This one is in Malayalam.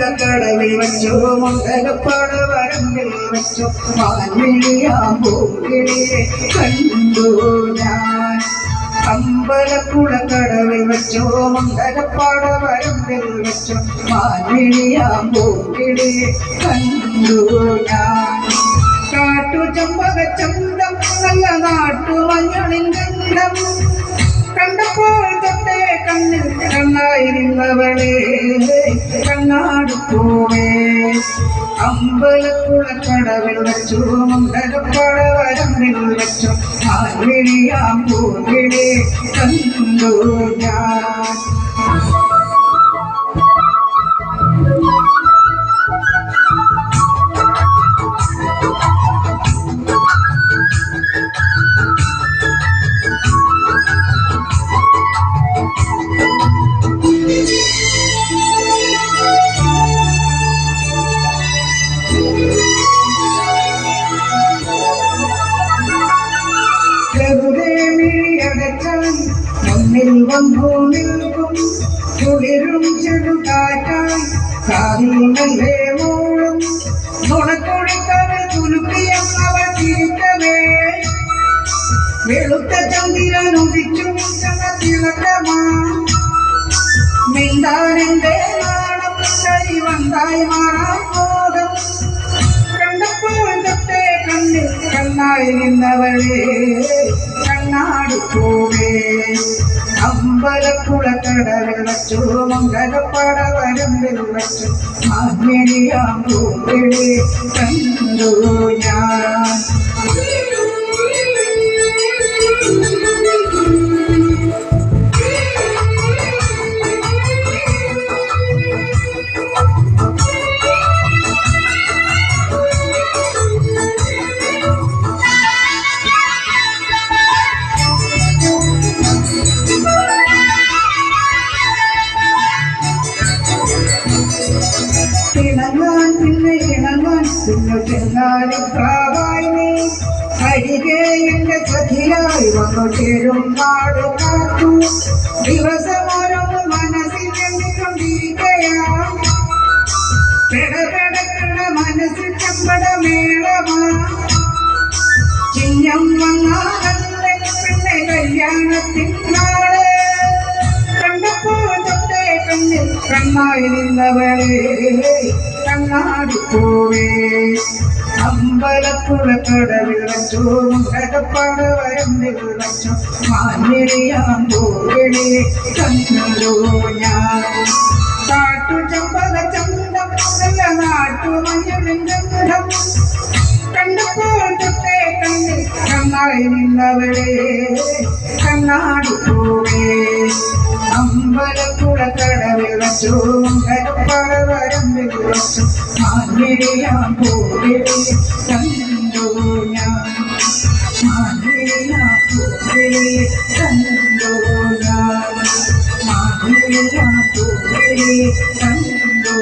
കുളക്കടവിൽ വെച്ചു വരമ്പിൽ വെച്ചു വെച്ചു കണ്ടു ഞാൻ കാട്ടു ചമ്പക ചന്തം നല്ല നാട്ടു കണ്ടപ്പോൾ തൊട്ടേ കണ്ണിൽ കണ്ണായിരുന്നവളെ കണ്ണാട് പോവേ അമ്പലക്കുളക്കടവിൽ വെച്ചു മംഗലപ്പട വരമ്പിൽ വെച്ചു ആൽവിളിയാം പൂവിളി കണ്ടു ഞാൻ നിൽക്കും. കുളിരും ചെറുകാറ്റായി കാതിൽ മോളും നുണക്കുഴിക്കവൾ കുലുക്കിയം അവൾ ചിരിക്കവേ വെളുത്ത ചന്ദ്രൻ ഉദിച്ചു മിണ്ടാനെന്റെ നാണം? കരി വന്നായി മാറാൻ മോഹം കണ്ടപ്പോൾ തൊട്ടേ കണ്ണിൽ കണ്ണായി നിന്നവളെ കണ്ണാടി പോവേ. അമ്പലക്കുളക്കടവിൽ വച്ചു മംഗലപ്പട വരമ്പിൽ വച്ചു മാഗ്നിയാം പൂവിളി കണ്ടു ഞാൻ. ഇണങ്ങാൻ പിന്നെ ഇണങ്ങാൻ പിന്നെ ചെന്നാലി പ്രാവായി നീ അരികെ എന്റെ സഖിയായി വന്നു ചേരും നാട് കാത്തു. ദിവസമോരോ മനസ്സിൽ എണ്ണിക്കൊണ്ടിരിക്കയാ പെടപെടക്കണ മനസ്സിൽ ചമ്പട മേളമാ ചിഹ്നം വന്നാലല്ലേ പിന്നെ കല്യാണത്തിൻ കണ്ണായി നിന്നവളെ കണ്ണാടി പോവേ. അമ്പലക്കുളക്കടവിൽ വെച്ചു വരമ്പിൽ വെച്ചു മാനിരിയാം പോകണേ. കണ്ണു ഞാൻ. കാട്ടു ചമ്പക നല്ല നാട്ടു മഞ്ഞളിൻ ഗന്ധം കണ്ടപ്പോൾ കണ്ണായി നിന്നവളെ കണ്ണാടി പോവേ. അമ്പലക്കുളക്കടവിൽ വരമ്പിൽ വച്ചു മാനിരിയാം പോവേ കണ്ടു ഞാൻ മാനിരിയാം പോവേ കണ്ടു ഞാൻ മാനിരിയാം പോവേ കണ്ടു